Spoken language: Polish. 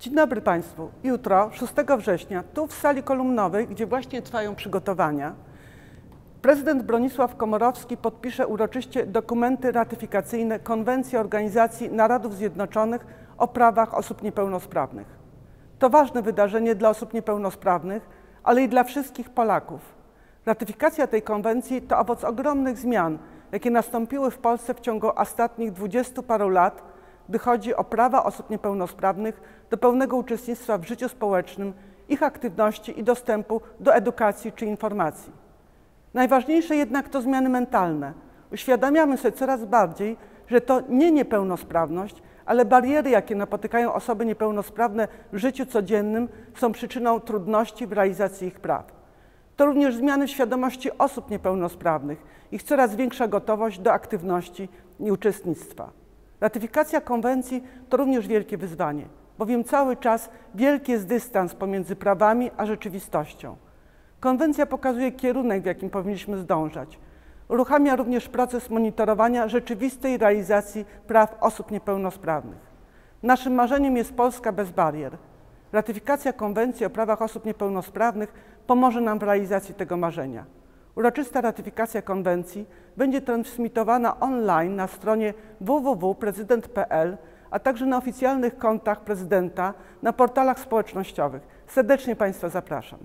Dzień dobry Państwu. Jutro, 6 września, tu w sali kolumnowej, gdzie właśnie trwają przygotowania, prezydent Bronisław Komorowski podpisze uroczyście dokumenty ratyfikacyjne Konwencji Organizacji Narodów Zjednoczonych o prawach osób niepełnosprawnych. To ważne wydarzenie dla osób niepełnosprawnych, ale i dla wszystkich Polaków. Ratyfikacja tej konwencji to owoc ogromnych zmian, jakie nastąpiły w Polsce w ciągu ostatnich dwudziestu paru lat, gdy chodzi o prawa osób niepełnosprawnych do pełnego uczestnictwa w życiu społecznym, ich aktywności i dostępu do edukacji czy informacji. Najważniejsze jednak to zmiany mentalne. Uświadamiamy sobie coraz bardziej, że to nie niepełnosprawność, ale bariery, jakie napotykają osoby niepełnosprawne w życiu codziennym, są przyczyną trudności w realizacji ich praw. To również zmiany w świadomości osób niepełnosprawnych, ich coraz większa gotowość do aktywności i uczestnictwa. Ratyfikacja konwencji to również wielkie wyzwanie, bowiem cały czas wielki jest dystans pomiędzy prawami a rzeczywistością. Konwencja pokazuje kierunek, w jakim powinniśmy zdążać. Uruchamia również proces monitorowania rzeczywistej realizacji praw osób niepełnosprawnych. Naszym marzeniem jest Polska bez barier. Ratyfikacja konwencji o prawach osób niepełnosprawnych pomoże nam w realizacji tego marzenia. Uroczysta ratyfikacja konwencji będzie transmitowana online na stronie www.prezydent.pl, a także na oficjalnych kontach prezydenta na portalach społecznościowych. Serdecznie Państwa zapraszam.